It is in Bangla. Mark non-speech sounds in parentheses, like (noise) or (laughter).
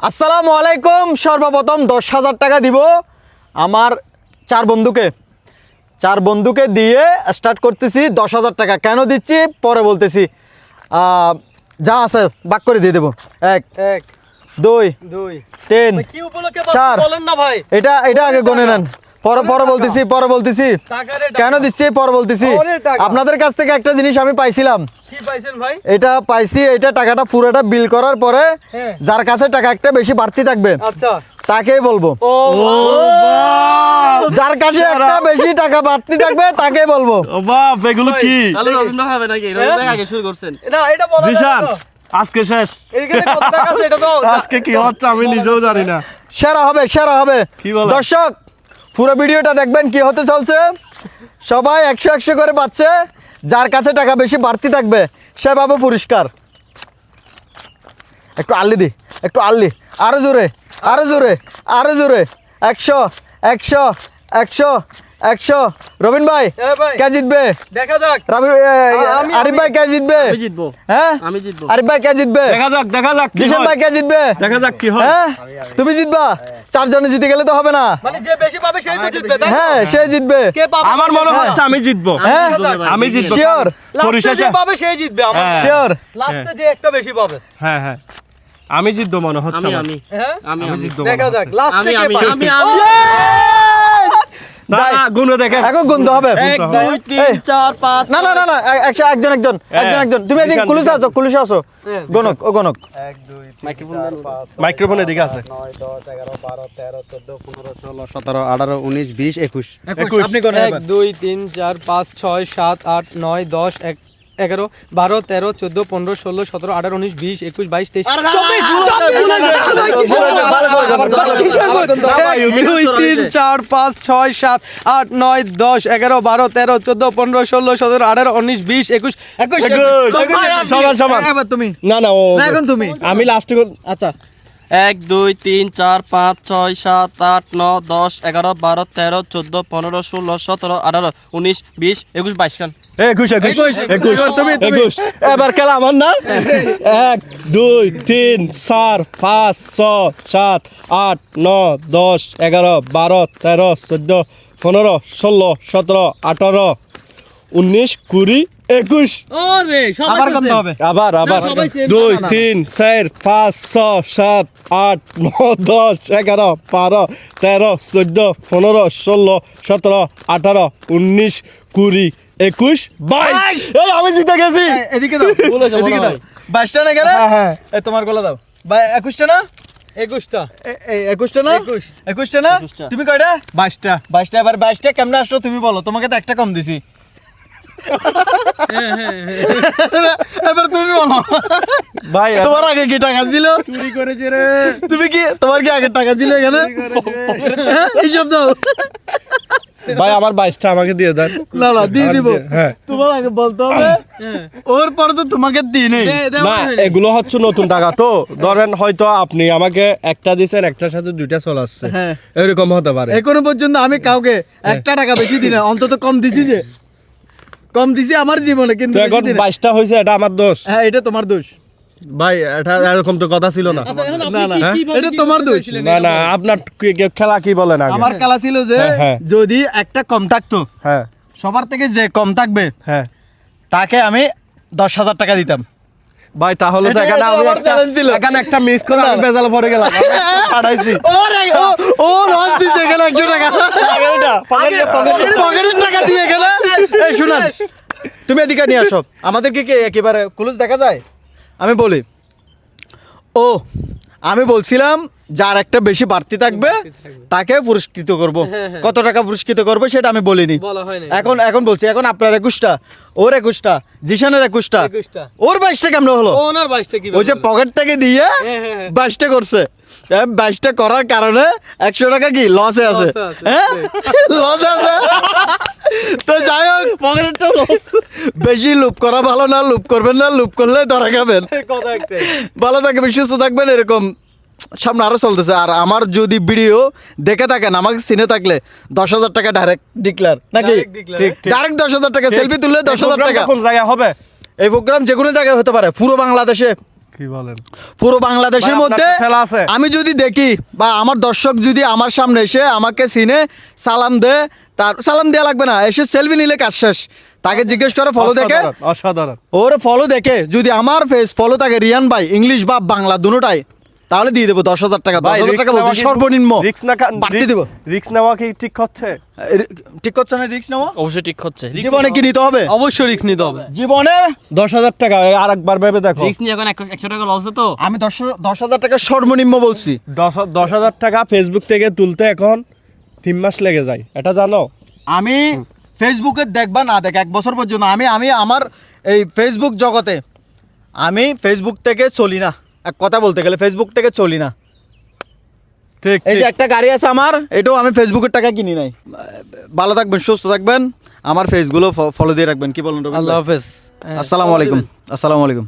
আসসালামু আলাইকুম সর্বপ্রথম দশ হাজার টাকা দিব আমার চার বন্ধুকে। চার বন্ধুকে দিয়ে স্টার্ট করতেছি দশ হাজার টাকা। কেন দিচ্ছি? পরে বলতেছি। আহ, যা আছে বাক করে দিয়ে দেবো। এক এক দুই দুই। তিন চার। ভাই। এটা এটা আগে গনে নেন। পরে পরে বলতেছি পরে বলতেছি। কেন দিচ্ছি? পরে বলতেছি। আপনাদের কাছ থেকে একটা জিনিস আমি পাইছিলাম। এটা পাইছি এটা টাকাটা পুরোটা বিল করার পরে হ্যাঁ। যার কাছে টাকা একটা বেশি বাড়তি থাকবে। আচ্ছা। তাকেই বলব। যার কাছে একটা বেশি টাকা বাড়তি থাকবে তাকেই বলব। বাপ এগুলো কি? হবে নাকি? রবীন্দ্র আগে শুরু করছেন। না এটা বলা জিশান আজকে শেষ। এইখানে কত টাকা আছে এটা তো? আজকে কি হচ্ছে আমি নিজেও জানি না। সেরা হবে সেরা হবে? দর্শক পুরো ভিডিওটা দেখবেন কি হতে চলছে। সবাই একশো একশো করে পাচ্ছে যার কাছে টাকা বেশি বাড়তি থাকবে, সে পাবে পুরস্কার। একটু আল্লি দি, একটু আল্লি আরও জোরে আরও জোরে আরও জোরে। একশো একশো একশো। একশো। রবিন ভাই হ্যাঁ কে জিতবে? দেখা যাক। আরিফ ভাই কে জিতবে? আমি জিতবো। হ্যাঁ? আমি জিতবো। আরিফ ভাই কে জিতবে? দেখা যাক দেখা যাক জিশান ভাই কে জিতবে? দেখা যাক কি হয়। হ্যাঁ? তুমি জিতবা? চারজনে জিতে গেলে তো হবে না। মানে যে বেশি পাবে সেই তো জিতবে হ্যাঁ সে জিতবে। কে পাবে? আমার মনে হচ্ছে আমি জিতবো। হ্যাঁ? আমি জিতবো। শিওর পরিশেষে যে পাবে সেই জিতবে আমার। হ্যাঁ। শিওর লাস্টে যে একটা বেশি পাবে। হ্যাঁ হ্যাঁ। আমি জিতবো মনে হচ্ছে আমি আমি। হ্যাঁ আমি আমি জিতবো দেখা যাক লাস্টে আমি কে আমি পাবে? আমি এখন গুনতে হবে। এক গুনতে হবে। দুই তিন চার পাঁচ না না না না একজন একজন একজন একজন। তুমি এদিকে কুলুসে আছো কুলুসে আছো। হ্যাঁ, গণক ও গণক। মাইক্রোফোন এদিকে আছে। সতেরো আঠারো উনিশ বিশ একুশ। একুশ। আপনি এক দুই তিন চার পাঁচ ছয় সাত আট নয় দশ এক এগারো বারো তেরো চোদ্দ পনেরো ষোলো সতেরো আঠারো উনিশ বিশ একুশ বাইশ তেইশ দুই তিন চার পাঁচ ছয় সাত আট নয় দশ এগারো বারো তেরো চোদ্দ পনেরো ষোলো সতেরো আঠারো উনিশ বিশ একুশ একুশ। সমান সমান তুমি না না ও না, এখন তুমি। আমি লাস্টে আচ্ছা এক দুই তিন চার পাঁচ ছয় সাত আট ন দশ এগারো বারো তেরো চোদ্দ পনেরো ষোলো সতেরো আঠারো উনিশ বিশ একুশ বাইশ খান। একুশ একুশ একুশ। একুশ। এবার খেলা আমার না? এক দুই তিন চার পাঁচ ছয় সাত আট ন দশ এগারো বারো তেরো চোদ্দ পনেরো ষোলো সতেরো আঠারো উনিশ কুড়ি একুশ। আবার করতে হবে। আবার আবার। দুই না, না। তিন চার পাঁচ ছয় সাত আট নয় দশ এগারো বারো তেরো চোদ্দ পনেরো ষোলো সতেরো আঠারো উনিশ কুড়ি একুশ বাইশ। এই আমি জিতে গেছি। এদিকে দাও। এদিকে দাও। বাইশটা না গেলে? হ্যাঁ, হ্যাঁ। এ, তোমার গলা দাও। বা একুশটা না? একুশটা। একুশটা না? একুশ। একুশটা না? তুমি কয়টা? বাইশটা। বাইশটা এবার বাইশটা কেমনে আসলো তুমি বলো। তোমাকে তো একটা কম দিছি। এবার তুমি বলো ভাই তোমার আগে কি টাকা ছিল? চুরি করেছে রে। তুমি কি তোমার কি আগে টাকা ছিল এখানে? হ্যাঁ এইসব দাও। ভাই আমার বাইশটা আমাকে দিয়ে দেন। না না দিয়ে দিব। হ্যাঁ। তোমার আগে বলতে হবে ওর পরে তো তোমাকে দিই নেই। না এগুলো হচ্ছে নতুন টাকা তো। ধরেন হয়তো আপনি আমাকে একটা দিছেন একটার সাথে দুইটা চলে আসছে। হ্যাঁ। এরকম হতে পারে। এখনও পর্যন্ত আমি কাউকে একটা টাকা বেশি দিই না অন্তত কম দিছি যে। কম দিছি আমার জীবনে কিন্তু এখন বাইশটা হয়েছে এটা আমার দোষ। হ্যাঁ এটা তোমার দোষ। ভাই এটা এরকম তো কথা ছিল না। না না এটা তোমার দোষ। না না আপনার খেলা কি বলেন আগে? আমার কালা ছিল যে হ্যাঁ, হ্যাঁ। যদি একটা কম থাকতো হ্যাঁ। সবার থেকে যে কম থাকবে হ্যাঁ। তাকে আমি দশ হাজার টাকা দিতাম। ভাই তাহলে তো এখানে আমি একটা এখানে একটা মিস করে আমি বেজাল পড়ে গেলাম। (laughs) পাঠাইছি। ওর ও- ও লস দিছে গেল টাকা। পকেটের টাকা দিয়ে গেল এই শুনান তুমি এদিকে নিয়ে আসো। আমাদেরকে কি একেবারে কুলুস দেখা যায়? আমি বলি ও আমি বলছিলাম যার একটা বেশি বাড়তি থাকবে তাকে পুরস্কৃত করব। কত টাকা পুরস্কৃত করব সেটা আমি বলিনি। এখন এখন বলছি এখন আপনার একুশটা ওর একুশটা জিশানের একুশটা। ওর বাইশটা কেমন হলো? ওনার বাইশটা কি ওই যে পকেট থেকে দিয়ে হ্যাঁ, হ্যাঁ, হ্যাঁ। বাইশটা করছে। বাইশটা করার কারণে একশো টাকা কি? লসে আছে, হ্যাঁ? লসে আছে। তো যাই হোক পকেটটা বেশি লুপ করা ভালো না লুপ করবেন না লুপ করলে ধরা খাবেন। ভালো থাকবেন সুস্থ থাকবেন এরকম সামনে আরও চলতেছে। আর আমার যদি ভিডিও দেখে থাকেন আমাকে সিনে থাকলে দশ হাজার টাকা ডাইরেক্ট ডিক্লার নাকি। ডাইরেক্ট দশ হাজার টাকা সেলফি তুললে দশ হাজার টাকা। কোন জায়গায় হবে? এই প্রোগ্রাম যে কোনো জায়গায় হতে পারে পুরো বাংলাদেশে। কি বলেন? পুরো বাংলাদেশের মধ্যে। আমি যদি দেখি বা আমার দর্শক যদি আমার সামনে এসে আমাকে সিনে সালাম দে তার সালাম দেওয়া লাগবে না এসে সেলফি নিলে কাজ শেষ। তাকে জিজ্ঞেস করে ফলো দেখে? অসাধারণ, অসাধারণ। ওর ফলো দেখে। যদি আমার ফেস ফলো থাকে রিয়ান ভাই ইংলিশ বা বাংলা দুটোটাই। তাহলে দিয়ে দেবো দশ হাজার টাকা দশ হাজার টাকা বলছি সর্বনিম্ন। রিক্স না বাড়তি দিব। রিক্স নেওয়া কি ঠিক হচ্ছে? ঠিক করছে না রিক্স নেওয়া? অবশ্যই ঠিক হচ্ছে। জীবনে কি নিতে হবে? অবশ্যই রিস্ক নিতে হবে। জীবনে? দশ হাজার টাকা আর একবার ভেবে দেখো। রিক্স নিয়ে এখন একশো টাকা লস তো আমি দশ দশ হাজার টাকা সর্বনিম্ন বলছি। দশ দশ হাজার টাকা ফেসবুক থেকে তুলতে এখন তিন মাস লেগে যায়। এটা জানো? আমি ফেসবুকে দেখবা না দেখ এক বছর পর্যন্ত আমি আমি আমার এই ফেসবুক জগতে আমি ফেসবুক থেকে চলি না। এক কথা বলতে গেলে ফেসবুক থেকে চলি না। ঠিক এই যে একটা গাড়ি আছে আমার এটাও আমি ফেসবুকের টাকা কিনি নাই। ভালো থাকবেন সুস্থ থাকবেন। আমার ফেসগুলো ফলো দিয়ে রাখবেন কি বলুন আল্লাহ হাফেজ। আসসালামু আলাইকুম আসসালামু আলাইকুম।